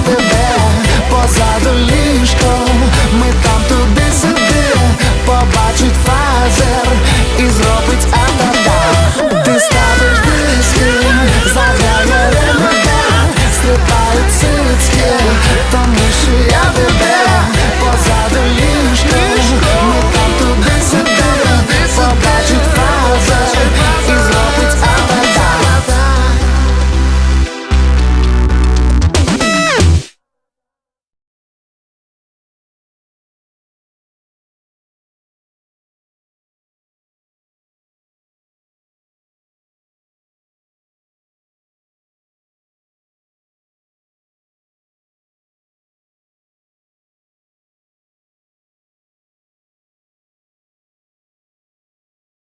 тебе позаду.